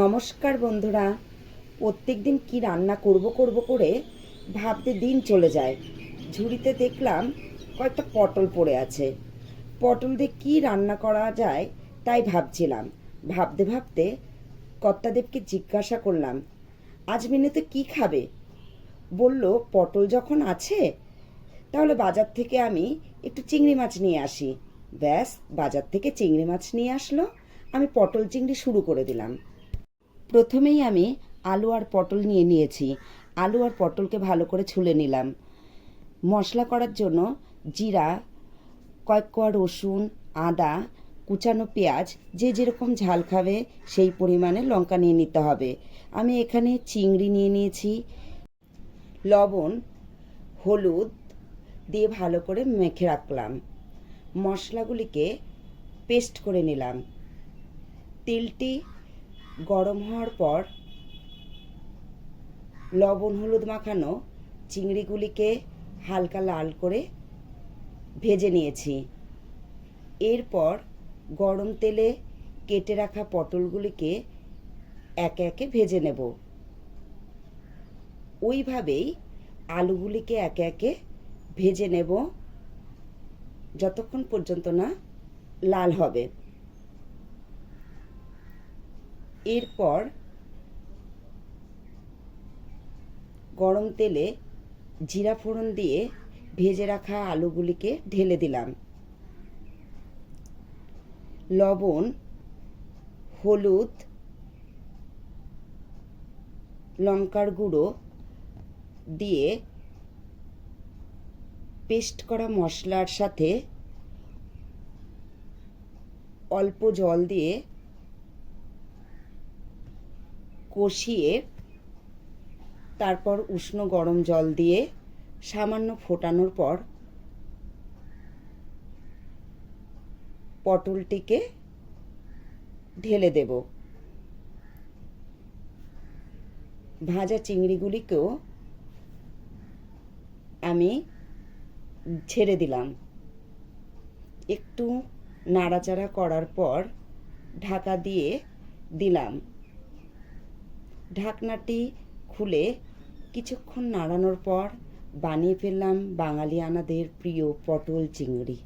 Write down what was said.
নমস্কার বন্ধুরা। প্রত্যেক দিন কী রান্না করব করব করে ভাবতে দিন চলে যায়। ঝুড়িতে দেখলাম কয়েকটা পটল পড়ে আছে। পটল দিয়ে কী রান্না করা যায় তাই ভাবছিলাম। ভাবতে ভাবতে কর্তাদেবকে জিজ্ঞাসা করলাম, আজ মেনুতে কী খাবে? বলল, পটল যখন আছে, তাহলে বাজার থেকে আমি একটু চিংড়ি মাছ নিয়ে আসি। ব্যাস, বাজার থেকে চিংড়ি মাছ নিয়ে আসলো। আমি পটল চিংড়ি শুরু করে দিলাম। প্রথমেই আমি আলু আর পটল নিয়ে নিয়েছি। আলু আর পটলকে ভালো করে ছুলে নিলাম। মশলা করার জন্য জিরা, কয়েক কোয়া রসুন, আদা, কুচানো পেঁয়াজ, যে যেরকম ঝাল খাবে সেই পরিমাণে লঙ্কা নিয়ে নিতে হবে। আমি এখানে চিংড়ি নিয়ে নিয়েছি। লবণ, হলুদ দিয়ে ভালো করে মেখে রাখলাম। মশলাগুলিকে পেস্ট করে নিলাম। তেলটি গরম হওয়ার পর লবণ, হলুদ মাখানো চিংড়িগুলিকে হালকা লাল করে ভেজে নিয়েছি। এরপর গরম তেলে কেটে রাখা পটলগুলিকে একে একে ভেজে নেব। ওইভাবেই আলুগুলিকে একে একে ভেজে নেব, যতক্ষণ পর্যন্ত না লাল হবে। এরপর গরম তেলে জিরা ফোড়ন দিয়ে ভেজে রাখা আলুগুলিকে ঢেলে দিলাম। লবণ, হলুদ, লঙ্কার গুঁড়ো দিয়ে পেস্ট করা মশলার সাথে অল্প জল দিয়ে কষিয়ে তারপর উষ্ণ গরম জল দিয়ে সামান্য ফোটানোর পর পটলটিকে ঢেলে দেব। ভাজা চিংড়িগুলিকেও আমি ছেড়ে দিলাম। একটু নাড়াচাড়া করার পর ঢাকা দিয়ে দিলাম। ঢাকনাটি খুলে কিছুক্ষণ নাড়ানোর পর বানিয়ে ফেললাম বাঙালিয়ানাদের প্রিয় পটল চিংড়ি।